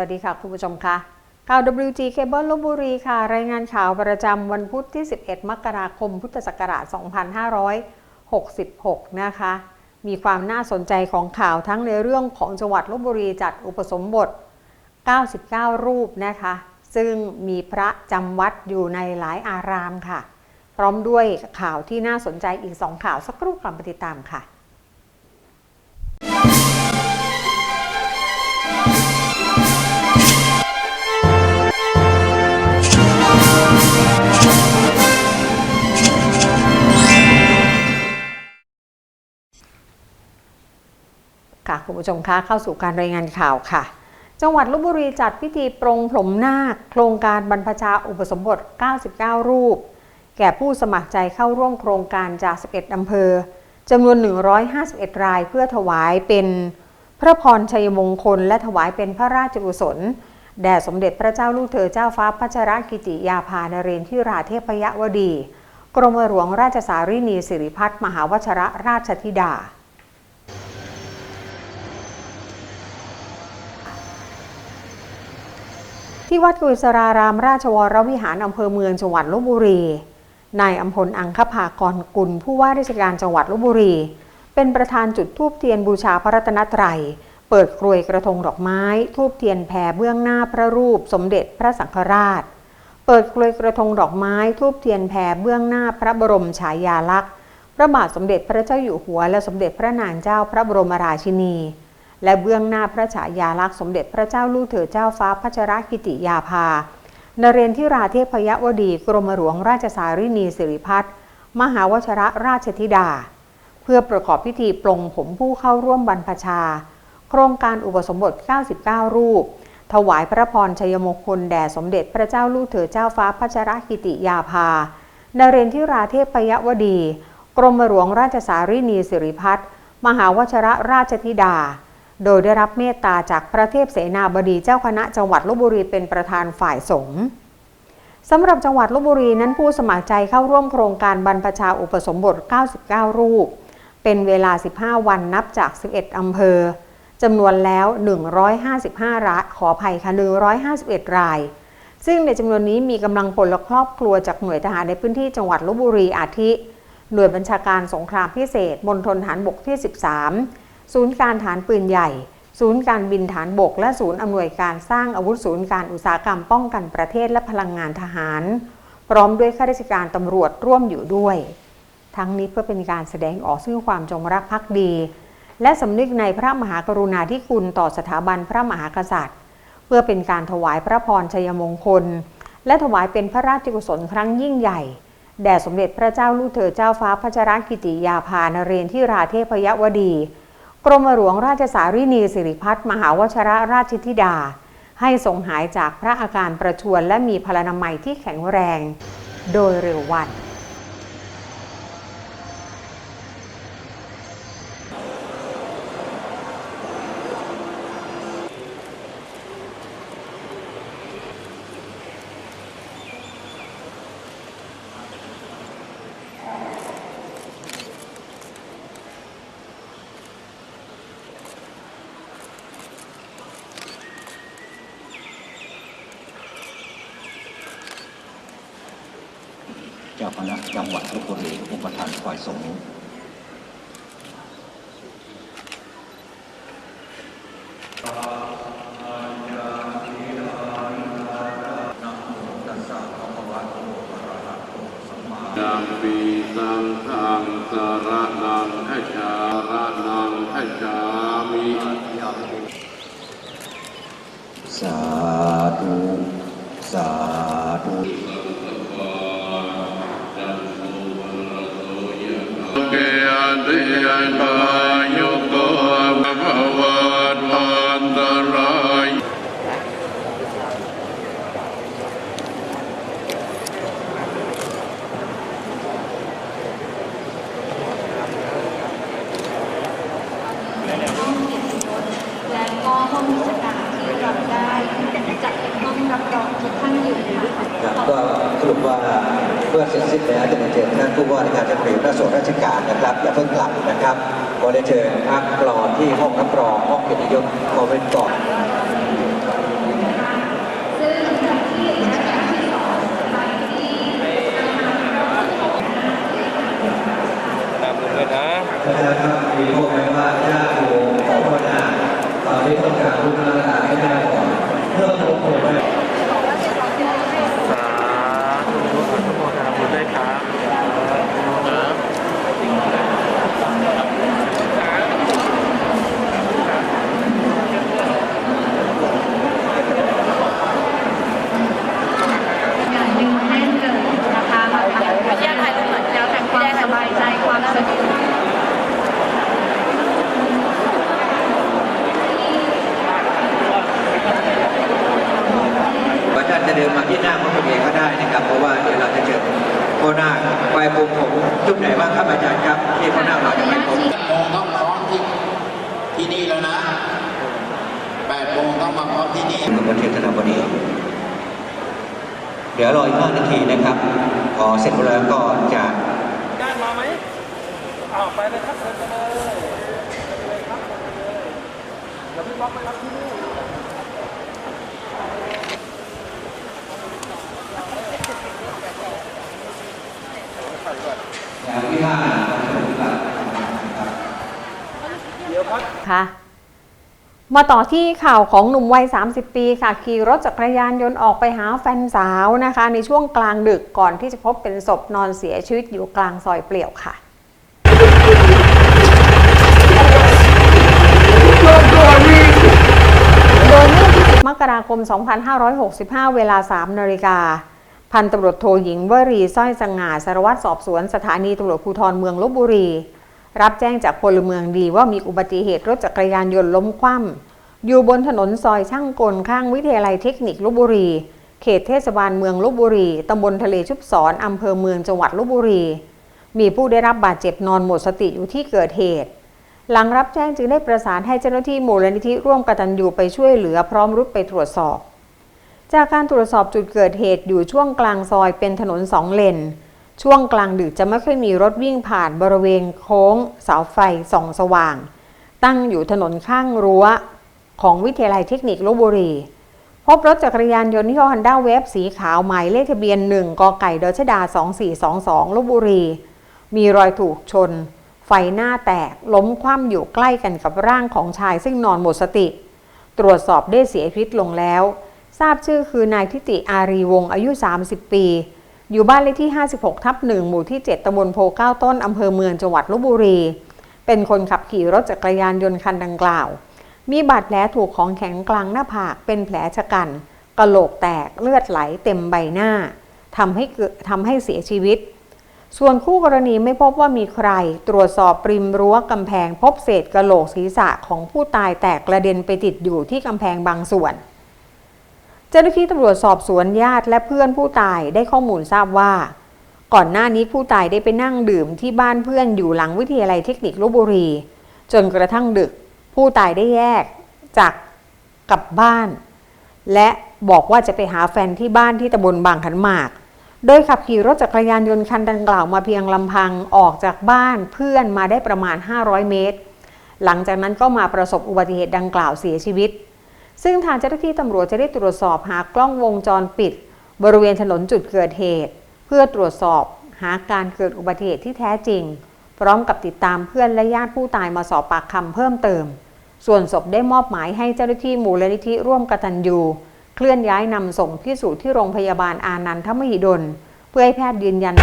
วัสดีค่ะคุณผู้ชมค่ะข่าว WG Cable ลบบุรีค่ะ รายงานข่าวประจำวันพุธที่ 11 มกราคม พุทธศักราช 2566 นะคะ มีความน่าสนใจของข่าวทั้งในเรื่องของจังหวัดลบบุรีจัดอุปสมบท 99 รูปนะคะ ซึ่งมีพระจำวัดอยู่ในหลายอารามค่ะ พร้อมด้วยข่าวที่น่าสนใจอีก2ข่าวสักครู่กลับมาติดตามค่ะ คุณผู้ชมคะเข้าสู่การรายงานข่าวค่ะ จังหวัดลบบุรีจัดพิธีปรงผมนาค โครงการบรรพชาอุปสมบท 99 รูป แก่ผู้สมัครใจเข้าร่วมโครงการจาก 11 อำเภอจำนวน 151 รายเพื่อถวายเป็นพระพรชัยมงคล และถวายเป็นพระราชกุศลแด่สมเด็จพระเจ้าลูกเธอเจ้าฟ้าพัชรกิติยาภานเรนทิราเทพยวดี กรมหลวงราชสารีนีสิริพัฒน์มหาวชรราชธิดา ที่วัดกุศรารามราชวรวิหารอำเภอเมืองจังหวัดลบบุรี นายอัมพลอังคภากรกุลผู้ว่าราชการจังหวัดลบบุรี เป็นประธานจุดทูบเทียนบูชาพระรัตนตรัย เปิดกรวยกระทงดอกไม้ ทูบเทียนแผ่เบื้องหน้าพระรูปสมเด็จพระสังฆราช เปิดกรวยกระทงดอกไม้ ทูบเทียนแผ่เบื้องหน้าพระบรมฉายาลักษณ์ พระบาทสมเด็จพระเจ้าอยู่หัวและสมเด็จพระนางเจ้าพระบรมราชินี และเบื้องหน้าพระฉายาลักษณ์สมเด็จพระเจ้าลูกเธอเจ้าฟ้าพัชรกิติยาภานเรนทิราเทพยวดี กรมหลวงราชสารินีสิริพัฒน์มหาวชระราชธิดา เพื่อประกอบพิธีปลงผมผู้เข้าร่วมบรรพชา โครงการอุปสมบท 99 รูป ถวายพระพรชัยมงคลแด่สมเด็จพระเจ้าลูกเธอเจ้าฟ้าพัชรกิติยาภานเรนทิราเทพยวดี กรมหลวงราชสารินีสิริพัฒน์มหาวชระราชธิดา โดยได้รับเมตตาจากพระเทพเสนาบดีเจ้าคณะจังหวัดลบบุรีเป็นประธานฝ่ายสงฆ์สำหรับจังหวัดลบบุรีนั้นผู้สมัครใจเข้าร่วมโครงการบรรพชาอุปสมบท 99 รูป เป็นเวลา 15 วันนับจาก 11 อำเภอจำนวนแล้ว 155 รายขออภัยค่ะ 151 ราย ซึ่งในจำนวนนี้มีกำลังพลและครอบครัวจากหน่วยทหารในพื้นที่จังหวัดลบบุรีอาทิ หน่วยบัญชาการสงครามพิเศษมณฑลฐานบกที่ 13 ศูนย์การฐานปืนใหญ่ ศูนย์การบินฐานบก และศูนย์อำนวยการสร้างอาวุธศูนย์การอุตสาหกรรมป้องกันประเทศและพลังงานทหาร พร้อมด้วยข้าราชการตำรวจร่วมอยู่ด้วย ทั้งนี้เพื่อเป็นการแสดงออกซึ่งความจงรักภักดี และสำนึกในพระมหากรุณาธิคุณต่อสถาบันพระมหากษัตริย์ เพื่อเป็นการถวายพระพรชัยมงคล และถวายเป็นพระราชกุศลครั้งยิ่งใหญ่แด่สมเด็จพระเจ้าลูกเธอเจ้าฟ้าพัชรกิติยาภานเรนที่ราเทพยวดี กรมหลวงราชสารินีสิริพัฒน์มหาวชรราชธิดา ให้ทรงหายจากพระอาการประชวรและมีพลานามัยที่แข็งแรง โดยเร็ววัน เจ้าคณะจังหวัดลบบุรีอุปทานฝ่ายสงฆ์นะโมตัสสะภะคะวะโตอะระหะโตสัมมา ยัม นังฆังสารนั ว่าเมื่อเสร็จสิ้นแล้วจะมีเชิญท่านผู้ว่าในการจังหวัดพระส่วนราชการนะครับอย่าเพิ่งกลับนะครับก็ได้เจอพักกรอที่ห้องรับรองห้องเกิยรติยศคอมเมนก่อนนะนะครับมีพวกไหมว่าญาติโยมขอพรนาตอนนี้ต้องการรูปร่างให้ได้ก่อนเพื่อลดลงไปู่กับประเทศธนบุรีเดี๋ยวรออีกห้านาทีนะครับพอเสร็จแล้วก็จะได้มาไหมอ้าวไปเลยครับเชิญไปเลยเลยครับเลยเดี๋ยวพี่บ๊อบไปรับที่นี่อย่างที่ห้าเดี๋ยวครับค่ะ มาต่อที่ข่าวของหนุ่มวัย 30 ปีค่ะ ขี่รถจักรยานยนต์ออกไปหาแฟนสาวนะคะ ในช่วงกลางดึกก่อนที่จะพบเป็นศพนอนเสียชีวิตอยู่กลางซอยเปลี่ยวค่ะโดยเมื่อมกราคม 2565 เวลา 3นาฬิกาพันตำรวจโทหญิงวรีสร้อยสง่าสารวัตรสอบสวนสถานีตำรวจภูธรเมืองลบบุรี รับแจ้งจากพลเมืองดีว่ามีอุบัติเหตุรถจักรยานยนต์ล้มคว่ำอยู่บนถนนซอยช่างกลข้างวิทยาลัยเทคนิคลบบุรี เขตเทศบาลเมืองลบบุรีตำบลทะเลชุบศรอำเภอเมืองจังหวัดลบบุรี มีผู้ได้รับบาดเจ็บนอนหมดสติอยู่ที่เกิดเหตุ หลังรับแจ้งจึงได้ประสานให้เจ้าหน้าที่มูลนิธิร่วมกตัญญูไปช่วยเหลือพร้อมรุดไปตรวจสอบ จากการตรวจสอบจุดเกิดเหตุอยู่ช่วงกลางซอยเป็นถนนสองเลน ช่วงกลางดึกจะไม่ค่อยมีรถวิ่งผ่านบริเวณโค้งเสาไฟส่องสว่าง ตั้งอยู่ถนนข้างรั้วของวิทยาลัยเทคนิคลบบุรี พบรถจักรยานยนต์ยี่ห้อนด้าเวฟสีขาวหมายเลขทะเบียน 1กไก่ดชดา 2422ลบบุรี มีรอยถูกชน ไฟหน้าแตกล้มคว่ำอยู่ใกล้กันกับร่างของชายซึ่งนอนหมดสติ ตรวจสอบได้เสียชีวิตลงแล้ว ทราบชื่อคือนายทิติอารีวงศ์อายุ 30 ปี อยู่บ้านเลขที่ 56 ทับ1หมู่ที่ 7ตำบลโพเก้าต้น อำเภอเมืองจังหวัดลบบุรี เป็นคนขับขี่รถจักรยานยนต์คันดังกล่าว มีบาดแผลถูกของแข็งกลางหน้าผากเป็นแผลชะกันกระโหลกแตกเลือดไหลเต็มใบหน้าทำให้ทำให้เสียชีวิต ส่วนคู่กรณีไม่พบว่ามีใคร ตรวจสอบปริมรั้วกำแพงพบเศษกระโหลกศีรษะของผู้ตายแตกกระเด็นไปติดอยู่ที่กำแพงบางส่วน เจ้าหน้าที่ตำรวจสอบสวนญาติและเพื่อนผู้ตายได้ข้อมูลทราบว่า ก่อนหน้านี้ผู้ตายได้ไปนั่งดื่มที่บ้านเพื่อนอยู่หลังวิทยาลัยเทคนิคลบบุรี จนกระทั่งดึก ผู้ตายได้แยกจากกลับบ้าน และบอกว่าจะไปหาแฟนที่บ้านที่ตำบลบางขันหมาก โดยขับขี่รถจักรยานยนต์คันดังกล่าวมาเพียงลำพังออกจากบ้านเพื่อนมาได้ประมาณ 500 เมตร หลังจากนั้นก็มาประสบอุบัติเหตุดังกล่าวเสียชีวิต ซึ่งทางเจ้าหน้าที่ตำรวจจะได้ตรวจสอบหากล้องวงจรปิด บริเวณถนนจุดเกิดเหตุ เพื่อตรวจสอบหาการเกิดอุบัติเหตุที่แท้จริง พร้อมกับติดตามเพื่อนและญาติผู้ตายมาสอบปากคำเพิ่มเติม ส่วนศพได้มอบหมายให้เจ้าหน้าที่มูลนิธิร่วมกตัญญูเคลื่อนย้ายนำส่งพิสูจน์ที่โรงพยาบาลอานันทมหิดล เพื่อให้แพทย์ยืนยัน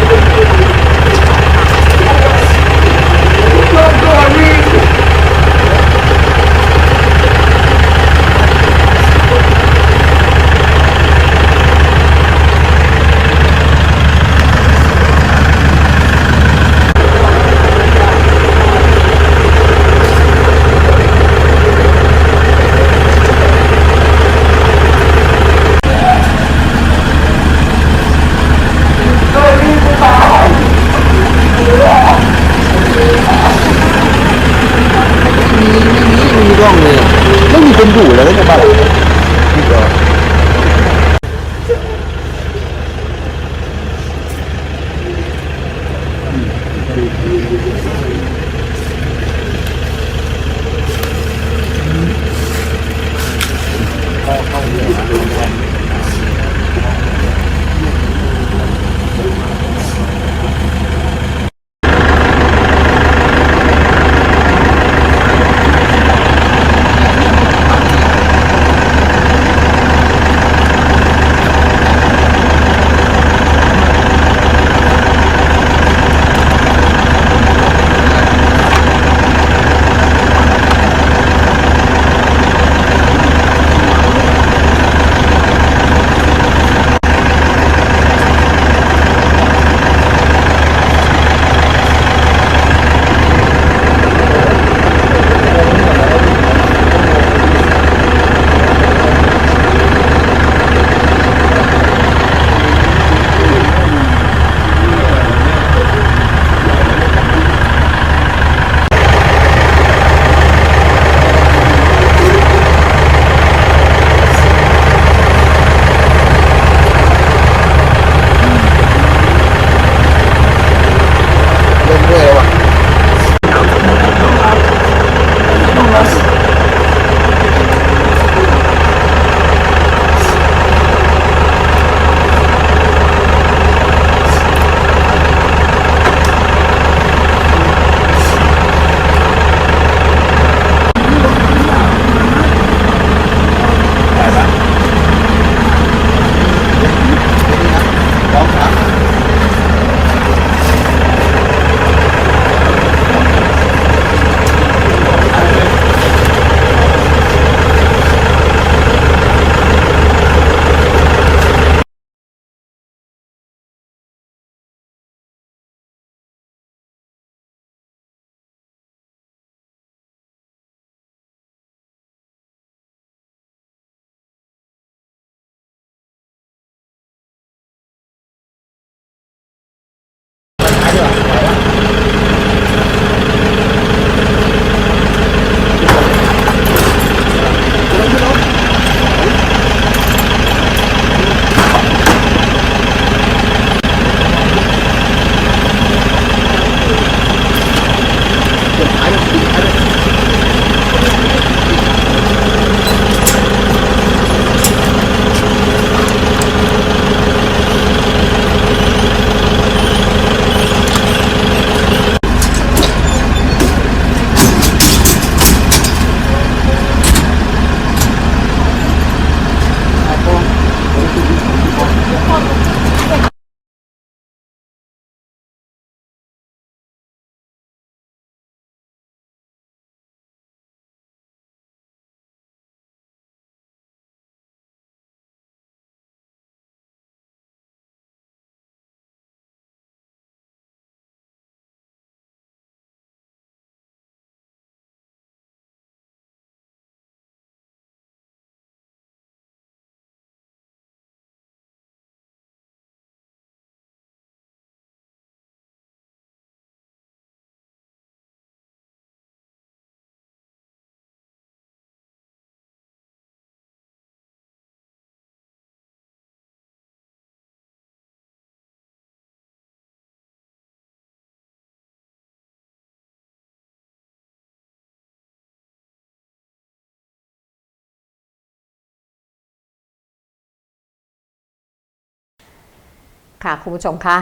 ค่ะคุณผู้ชมคะ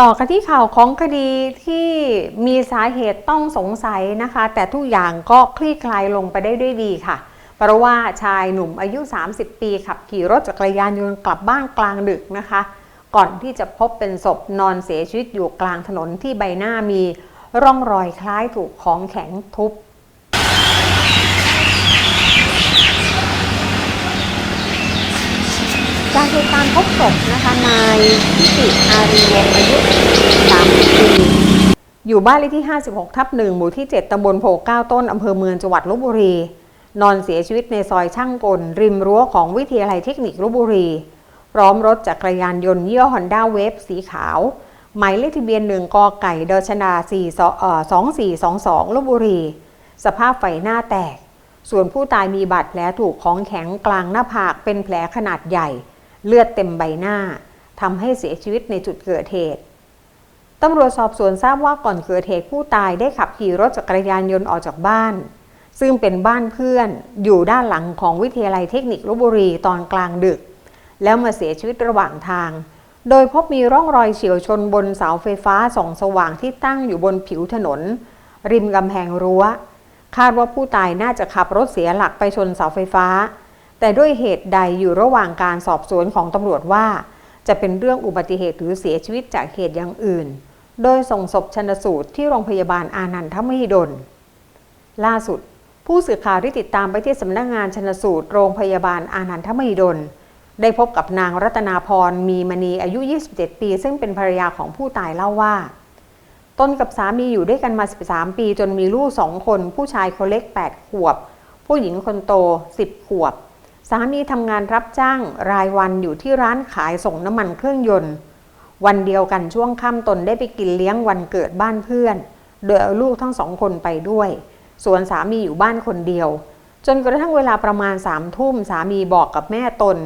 ต่อกันที่ข่าวของคดีที่มีสาเหตุต้องสงสัยนะคะ แต่ทุกอย่างก็คลี่คลายลงไปได้ด้วยดีค่ะ เพราะว่าชายหนุ่มอายุ 30 ปีขับขี่รถจักรยานยนต์กลับบ้านกลางดึกนะคะ ก่อนที่จะพบเป็นศพนอนเสียชีวิตอยู่กลางถนนที่ใบหน้ามีร่องรอยคล้ายถูกของแข็งทุบ จากเหตุการณ์พบศพนะคะนายพิติอารีวงอายุ30ปีอยู่บ้านเลขที่ 56 ทับ1หมู่ที่ 7ตำบลโพเก้าต้นอำเภอเมืองจังหวัดลบบุรี นอนเสียชีวิตในซอยช่างกล ริมรั้วของวิทยาลัยเทคนิคลบบุรี พร้อมรถจักรยานยนต์ยี่ห้อฮอนด้าเวฟสีขาว หมายเลขทะเบียนหนึ่งกไก่ดชดา2422ลบบุรี สภาพไฟหน้าแตกส่วนผู้ตายมีบาดแผลถูกของแข็งกลางหน้าผากเป็นแผลขนาดใหญ่ เลือดเต็มใบหน้าทำให้เสียชีวิตในจุดเกิดเหตุตำรวจสอบสวนทราบว่าก่อนเกิดเหตุผู้ตายได้ขับขี่รถจักรยานยนต์ออกจากบ้าน ซึ่งเป็นบ้านเพื่อนอยู่ด้านหลังของวิทยาลัยเทคนิคลบบุรีตอนกลางดึก แล้วมาเสียชีวิตระหว่างทาง โดยพบมีร่องรอยเฉียวชนบนเสาไฟฟ้าส่องสว่างที่ตั้งอยู่บนผิวถนน ริมกำแพงรั้ว คาดว่าผู้ตายน่าจะขับรถเสียหลักไปชนเสาไฟฟ้า แต่ด้วยเหตุใดอยู่ระหว่างการสอบสวนของตำรวจว่า จะเป็นเรื่องอุบัติเหตุหรือเสียชีวิตจากเหตุอย่างอื่น โดยส่งศพชนสูตรที่โรงพยาบาลอานันทมหิดล ล่าสุด ผู้สื่อข่าวที่ติดตามไปที่สำนักงานชนสูตรโรงพยาบาลอานันทมหิดล ได้พบกับนางรัตนาพรมีมณีอายุ 27 ปี ซึ่งเป็นภรรยาของผู้ตายเล่าว่าตนกับสามีอยู่ด้วยกันมา 13 ปี จนมีลูกสองคน ผู้ชายคนเล็ก 8 ขวบ ผู้หญิงคนโต 10 ขวบ สามีทำงานรับจ้างรายวันอยู่ที่ร้านขายส่งน้ำมันเครื่องยนต์ วันเดียวกันช่วงค่ำตนได้ไปกินเลี้ยงวันเกิดบ้านเพื่อน โดยเอาลูกทั้งสองคนไปด้วย ส่วนสามีอยู่บ้านคนเดียว จนกระทั่งเวลาประมาณสามทุ่มสามีบอกกับแม่ตน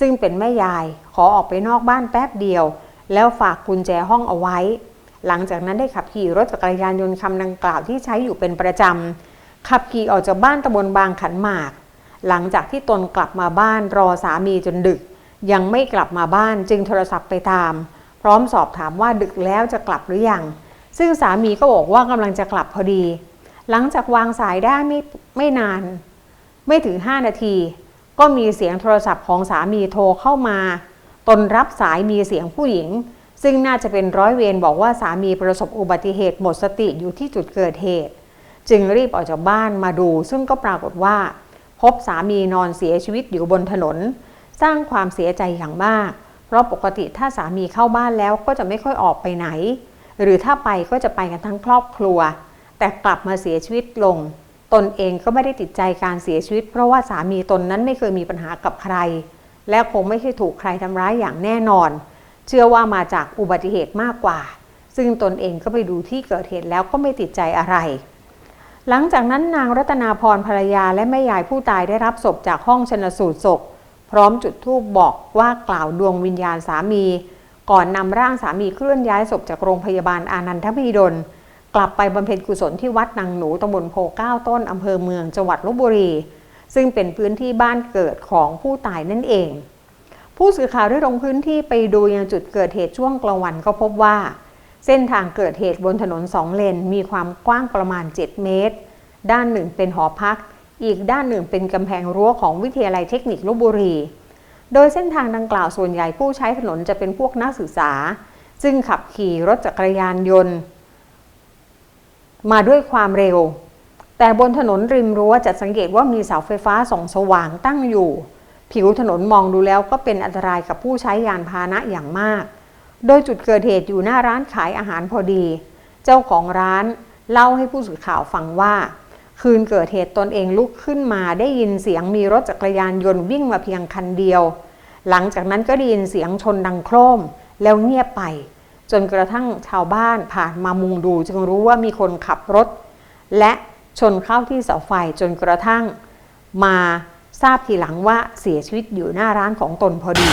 ซึ่งเป็นแม่ยายขอออกไปนอกบ้านแป๊บเดียว แล้วฝากกุญแจห้องเอาไว้ หลังจากนั้นได้ขับขี่รถจักรยานยนต์คำดังกล่าวที่ใช้อยู่เป็นประจำขับขี่ออกจากบ้านตำบลบางขันหมาก หลังจากที่ตนกลับมาบ้านรอสามีจนดึก ยังไม่กลับมาบ้านจึงโทรศัพท์ไปตาม พร้อมสอบถามว่าดึกแล้วจะกลับหรือยัง ซึ่งสามีก็บอกว่ากำลังจะกลับพอดี หลังจากวางสายได้ไม่ไม่นาน ไม่ถึง 5 นาที ก็มีเสียงโทรศัพท์ของสามีโทรเข้ามา ตนรับสายมีเสียงผู้หญิง ซึ่งน่าจะเป็นร้อยเวรบอกว่าสามีประสบอุบัติเหตุหมดสติอยู่ที่จุดเกิดเหตุ จึงรีบออกจากบ้านมาดู ซึ่งก็ปรากฏว่า พบสามีนอนเสียชีวิตอยู่บนถนน สร้างความเสียใจอย่างมาก เพราะปกติถ้าสามีเข้าบ้านแล้วก็จะไม่ค่อยออกไปไหน หรือถ้าไปก็จะไปกันทั้งครอบครัว แต่กลับมาเสียชีวิตลง ตนเองก็ไม่ได้ติดใจการเสียชีวิต เพราะว่าสามีตนนั้นไม่เคยมีปัญหากับใคร และคงไม่ใช่ถูกใครทำร้ายอย่างแน่นอน เชื่อว่ามาจากอุบัติเหตุมากกว่า ซึ่งตนเองก็ไปดูที่เกิดเหตุแล้วก็ไม่ติดใจอะไร หลังจากนั้นนางรัตนาพรภรรยาและแม่ยายผู้ตายได้รับศพจากห้องชนสูตรศพ พร้อมจุดธูปบอกว่ากล่าวดวงวิญญาณสามี ก่อนนำร่างสามีเคลื่อนย้ายศพจากโรงพยาบาลอานันทมหิดล กลับไปบำเพ็ญกุศลที่วัดนางหนูตำบลโพเก้าต้นอำเภอเมืองจังหวัดลบบุรี ซึ่งเป็นพื้นที่บ้านเกิดของผู้ตายนั่นเอง ผู้สื่อข่าวได้ลงพื้นที่ไปดูยังจุดเกิดเหตุช่วงกลางวันก็พบว่า เส้นทางเกิดเหตุบนถนนสองเลน มีความกว้างประมาณ 7 เมตร ด้านหนึ่งเป็นหอพัก อีกด้านหนึ่งเป็นกำแพงรั้วของวิทยาลัยเทคนิคลบบุรี โดยเส้นทางดังกล่าวส่วนใหญ่ผู้ใช้ถนนจะเป็นพวกนักศึกษา ซึ่งขับขี่รถจักรยานยนต์ มาด้วยความเร็ว แต่บนถนนริมรั้วจะสังเกตว่ามีเสาไฟฟ้าส่องสว่างตั้งอยู่ ผิวถนนมองดูแล้วก็เป็นอันตรายกับผู้ใช้ยานพาหนะอย่างมาก โดยจุดเกิดเหตุอยู่หน้าร้านขายอาหารพอดี เจ้าของร้านเล่าให้ผู้สื่อข่าวฟังว่า คืนเกิดเหตุตนเองลุกขึ้นมาได้ยินเสียงมีรถจักรยานยนต์วิ่งมาเพียงคันเดียว หลังจากนั้นก็ได้ยินเสียงชนดังโครมแล้วเงียบไป จนกระทั่งชาวบ้านผ่านมามุงดูจึงรู้ว่ามีคนขับรถ และชนเข้าที่เสาไฟจนกระทั่ง มาทราบทีหลังว่าเสียชีวิตอยู่หน้าร้านของตนพอดี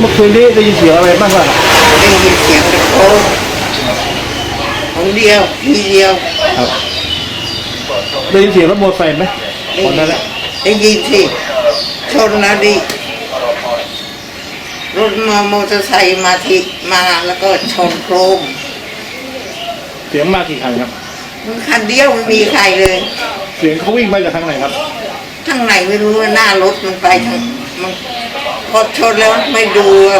เมื่อคืนนี้ได้ยินเสียงอะไรบ้างล่ะได้ยินเสียงตะโกนคนเดียวทีเดียวครับได้ยินเสียงรถมอเตอร์ไซค์ไหมตอนนั้นแหละได้ยินสิชนนะดิรถมามอเตอร์ไซค์มาทีมาแล้วก็ชนโครมเสียงมากี่คันครับมันคันเดียวไม่มีใครเลย เสียงเขาวิ่งมาจากทางไหนครับทางไหนไม่รู้ว่าหน้ารถมันไปทางมันพ อชนแล้วไม่ดูว่า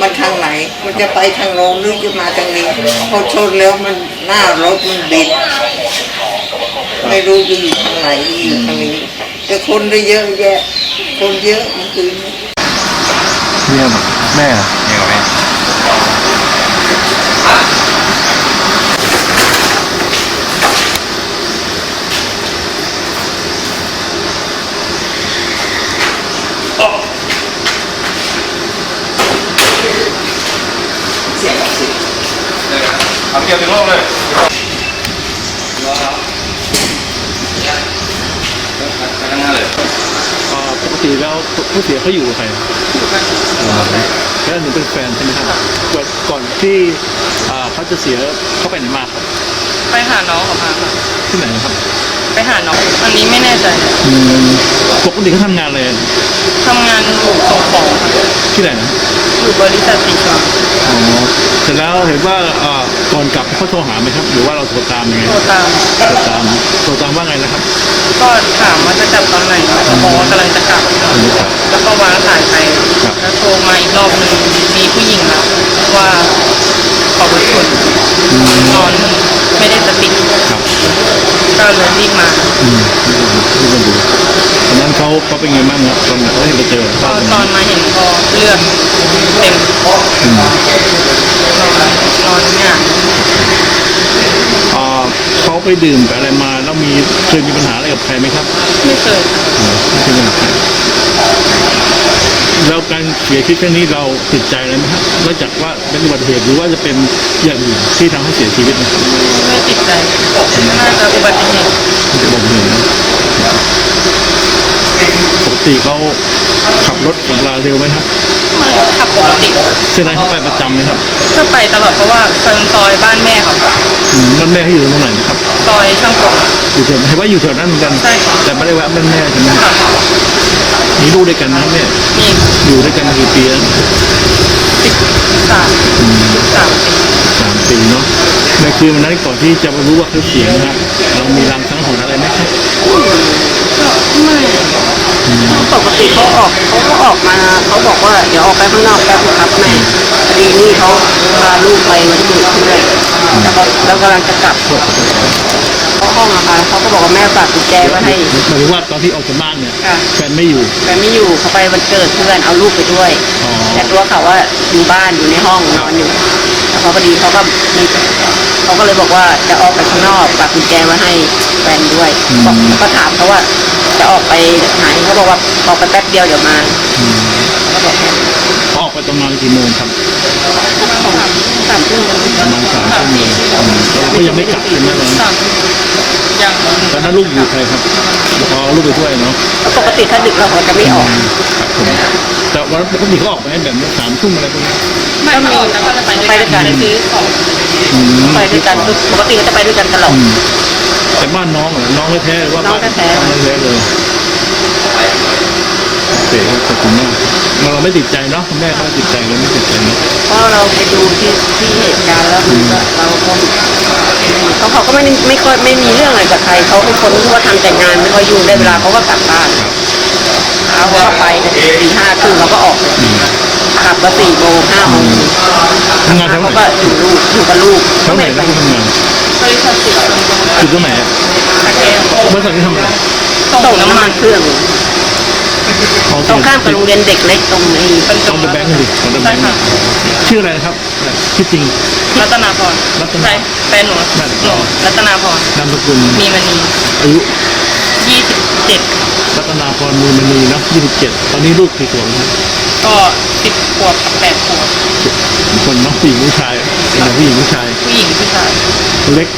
มันทางไหน มันจะไปทางโน้นหรือจะมาทางนี้ พอชนแล้วมันหน้ารถมันบิด ไม่รู้จะอยู่ทางไหนอยู่ทางนี้แต่คนได้เยอะแยะ คนเยอะเมื่อคืนนี้เนี่ยแม่ เอาเกี่ยวถึงโลกเลยปกติแล้วผู้เสียเขาอยู่กับใครแล้วหนูเป็นแฟนใช่ไหมครับก่อนก่อนที่เขาจะเสียเขาไปไหนมาครับไปหาน้องเขามาค่ะที่ไหนครับ ไปหาน้อง อันนี้ไม่แน่ใจปกติเขาทำงานอะไรทำงานอยู่ส่งของที่ไหนนะอยู่บริษัทสีชมอ๋อเสร็จแล้วเห็นว่าอ่า ก่อนกลับเขาโทรหาไหมครับ หรือว่าเราโทรตามยังไงโทรตาม โทรตามโทรตามว่าไงนะครับ ก็ถามว่าจะกลับตอนไหนเขาบอกว่ากำลังจะกลับ แล้วก็วางสายไปครับแล้วโทรมาอีกรอบหนึ่งมีผู้หญิงรับว่าขอรถชนนอนไม่ได้สติครับก็เลยรีบมาอืมนี่ก็ดูตอนนั้นเขาเขาเป็นไงบ้างครับตอนที่ไปเจอก็ตอนมาเห็นก็เลือดเต็ม อืม นอนนอนเนี่ย อ่าเขา ไปดื่มไปอะไรมาแล้วมีเคยมีปัญหาอะไรกับใครไหมครับไม่เคยไม่เคยมีปัญหาแล้วการเสียชีวิตครั้งนี้เราติดใจอะไรไหมครับนอกจากว่าเป็นอุบัติเหตุหรือว่าจะเป็นอย่างอื่นที่ทำให้เสียชีวิตนะครับไม่ติดใจน่าจะอุบัติเหตุที่จะบอกเห็นนะปกติเขาขับรถของเราเร็วไหมครับไม่ขับ ปกติเส้นนั้นเขาไปประจำไหมครับก็ไปตลอดเพราะว่าเป็นซอยบ้านแม่เขาอืมบ้านแม่เขาอยู่ตรงไหนนะครับ ซอยช่างกง อยู่แถวเห็นว่าอยู่แถวนั้นเหมือนกัน ใช่ค่ะ แต่ไม่ได้แวะบ้านแม่ใช่ไหมค่ะมีลูกด้วยกันนะครับเนี่ยมีอยู่ด้วยกันมากี่ปีแล้วสิบสามสิบสามปีสามปีเนาะในคืนวันนั้นก่อนที่จะมารู้ว่าเขาเสียนะครับเรามีรางสังหรณ์อะไรไหมครับก็ไม่ ปกติเขาออกเขาก็ออกมาเขาบอกว่าเดี๋ยวออกไปข้างนอกแป๊บนึงครับแม่พอดีนี่เขาพาลูกไปวันเกิดเพื่อนแล้วก็แล้วกำลังจะกลับเขาห้องอะค่ะเขาก็บอกว่าแม่ฝากกุญแจไว้ให้หมายถึงว่าตอนที่ออกจากบ้านเนี่ยค่ะแฟนไม่อยู่แฟนไม่อยู่เขาไปวันเกิดเพื่อนเอาลูกไปด้วยอ๋อแต่ตัวเขาว่าอยู่บ้านอยู่ในห้องนอนอยู่แล้วเขาพอดีเขาก็มีเขาก็เลยบอกว่าจะออกไปข้างนอกฝากกุญแจไว้ให้แฟนด้วยบอกก็ถามเขาว่า จะออกไปไหนเขาบอกว่าออกไปแป๊บเดียวเดี๋ยวมาอืมเขาบอกแค่นั้นเขาออกไปประมาณกี่โมงครับสามทุ่มประมาณสามชั่วโมงอืมเราก็ยังไม่กลับใช่ไหมตอนนั้นสามยังตอนนั้นลูกอยู่ใครครับพอลูกไปด้วยเนาะปกติถ้าดึกเราจะไม่ออกครับผมแต่วันนั้นปกติเขาออกไปแบบสามทุ่มอะไรพวกนี้ไม่มีแล้วก็จะไปด้วยกันไปซื้อของอืมไปด้วยกันคือปกติก็จะไปด้วยกันตลอด อืม แต่บ้านน้องเหรอน้องแท้ๆหรือว่าน้องแท้ๆ น้องแท้ๆเลยโอเคครับขอบคุณมากเราไม่ติดใจเนาะคุณแม่เขาไม่ติดใจเราไม่ติดใจเนาะเพราะเราไปดูที่ที่เหตุการณ์แล้วมันก็เราก็เขาเขาก็ไม่ได้ไม่ค่อยไม่มีเรื่องอะไรกับใครเขาเป็นคนที่ว่าทำแต่งานไม่ค่อยยุ่งได้เวลาเขาก็กลับบ้านเช้าเขาก็ไปสี่ห้าครึ่งเขาก็ออกเลยขับมาสี่โมงห้าโมงทำงานแถวเขาไหนก็อยู่ลูกอยู่กับลูกแถวไหนนะที่ทำงานบ ริษัทสีชมอยู่ตรงไหนอะตะแกรงบริษัทที่ทำอะไรส่งน้ำมันเครื่องอ๋อตรงข้ามกับโรงเรียนเด็กเล็กตรงนี้เป็นตตรรงงเดอะแบงค์สิตรงเดอะแบใช่งค์ค่ะชื่ออะไรนะครับชื่อจริงรัตนาพรรัตนาใช่แฟนหนูรัตนาหนูรัตนาพรนามสกุลมีมณีอายุยี่สิบเจ็ดรัตนาพรมูลมณีเนาะ27ตอนนี้ลูกกี่ขวบแล้วครับก็สิบขวบกับแปดขวบคนเนาะผู้หญิงผู้ชายเป็นผู้หญิงผู้ชายผู้หญิงผู้ชาย คนเล็ก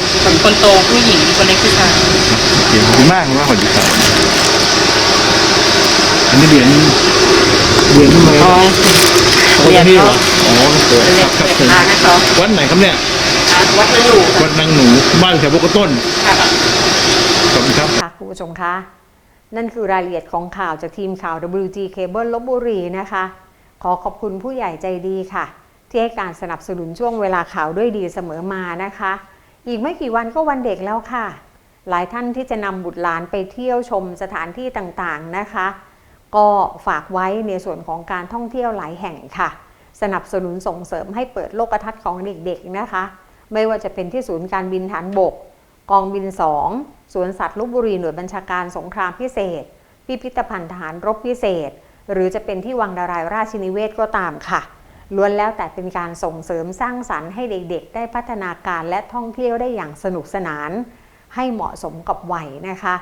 คนโตผู้หญิงคนเล็กผู้ชายครับโอเคขอบคุณมากมากขอบคุณครับอันนี้เหรียญเหรียญทำไมอ๋อปกเรียนที่เหรเขาออ๋อเกิดเรียนครับเรียนผมทางให้เขาวัดไหนครับเนี่ยอ่าวัดนั่นอยู่วัดนางหนูบ้านแถวบกต้นค่ะขอบคุณครับค่ะคุณผู้ชมคะนั่นคือรายละเอียดของข่าวจากทีมข่าว WG Cable ลบบุรีนะคะ ขอขอบคุณผู้ใหญ่ใจดีค่ะ ที่ให้การสนับสนุนช่วงเวลาข่าวด้วยดีเสมอมานะคะ อีกไม่กี่วันก็วันเด็กแล้วค่ะ หลายท่านที่จะนำบุตรหลานไปเที่ยวชมสถานที่ต่างๆนะคะ ก็ฝากไว้ในส่วนของการท่องเที่ยวหลายแห่งค่ะ สนับสนุนส่งเสริมให้เปิดโลกทัศน์ของเด็กๆนะคะ ไม่ว่าจะเป็นที่ศูนย์การบินฐานบก กองบิน 2 สวนสัตว์ลบบุรีหน่วยบัญชาการสงครามพิเศษ พิพิธภัณฑ์ทหารรบพิเศษ หรือจะเป็นที่วังดารายราชินิเวศก็ตามค่ะ ล้วนแล้วแต่เป็นการส่งเสริมสร้างสรรค์ให้เด็กๆ ได้พัฒนาการและท่องเที่ยวได้อย่างสนุกสนาน ให้เหมาะสมกับวัยนะคะ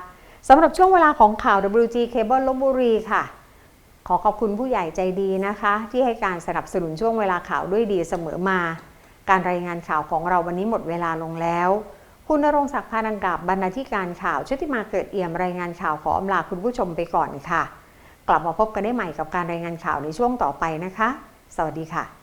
สำหรับช่วงเวลาของข่าว WG Cable ลบบุรีค่ะ ขอขอบคุณผู้ใหญ่ใจดีนะคะ ที่ให้การสนับสนุนช่วงเวลาข่าวด้วยดีเสมอมา การรายงานข่าวของเราวันนี้หมดเวลาลงแล้ว คุณณรงศักดิ์พานังกับบรรณาธิการข่าวชุติมาเกิดเอี่ยมรายงานข่าวขออำลาคุณผู้ชมไปก่อนค่ะ กลับมาพบกันได้ใหม่กับการรายงานข่าวในช่วงต่อไปนะคะ สวัสดีค่ะ